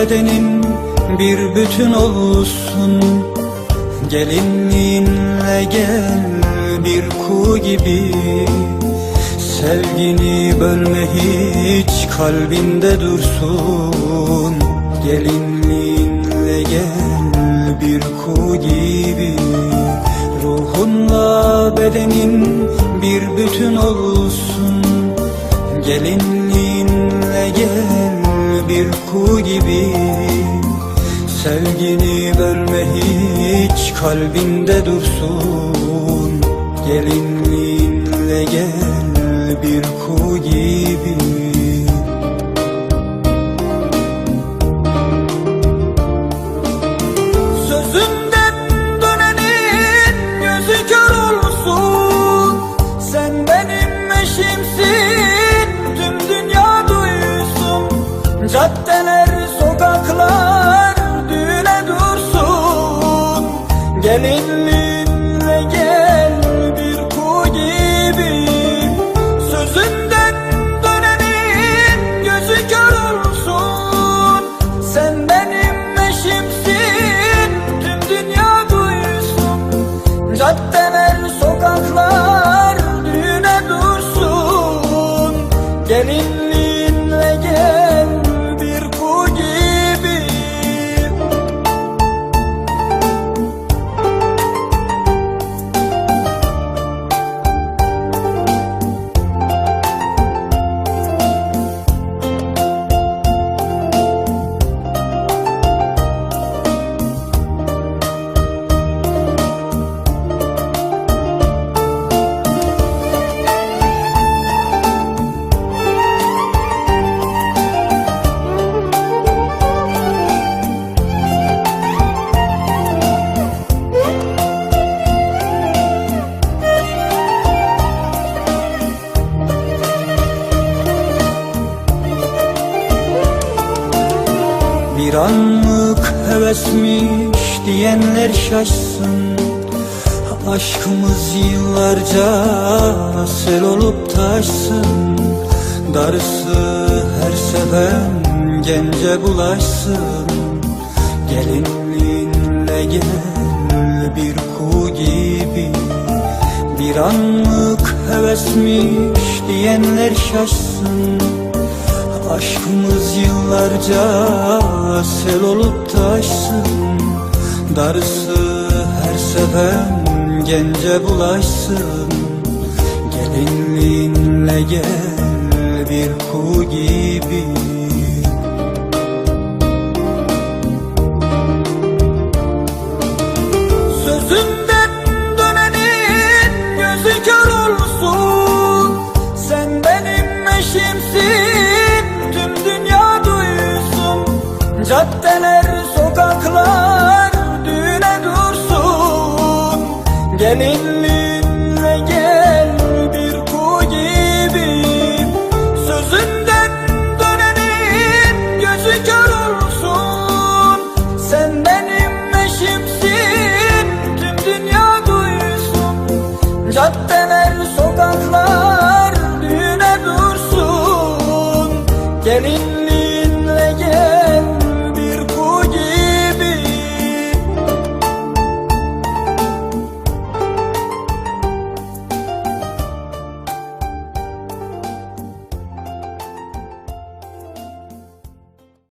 bedenin bir bütün olsun. Gelinliğinle gel bir kuğu gibi. Sevgini bölme hiç kalbinde dursun. Gelinliğinle gel bir kuğu gibi. Ruhunla bedenin bir bütün olsun. Gelinliğinle gel bir kuğu gibi. Sevgini bölme hiç kalbinde dursun. Gelinliğinle gel bir kuğu gibi Gelinliğinle gel bir kuğu gibi. Sözünden dönenin gözü kör olsun. Sen benim eşimsin. Tüm dünya duysun. Caddeler sokaklar Bir anlık hevesmiş diyenler şaşsın. Aşkımız yıllarca sel olup taşsın. Darısı her seven gence bulaşsın. Gelinliğinle gel bir kuğu gibi. Bir anlık hevesmiş diyenler şaşsın Aşkımız yıllarca sel olup taşsın. Darısı her seven gence bulaşsın. Gelinliğinle gel bir kuğu gibi Caddeler sokaklar düğüne dursun. Gelinliğinle gel bir kuğu gibi. Sözünden dönenin gözü kör olsun. Sen benim eşimsin tüm dünya duysun. Caddeler sokaklar düğüne dursun. Gelin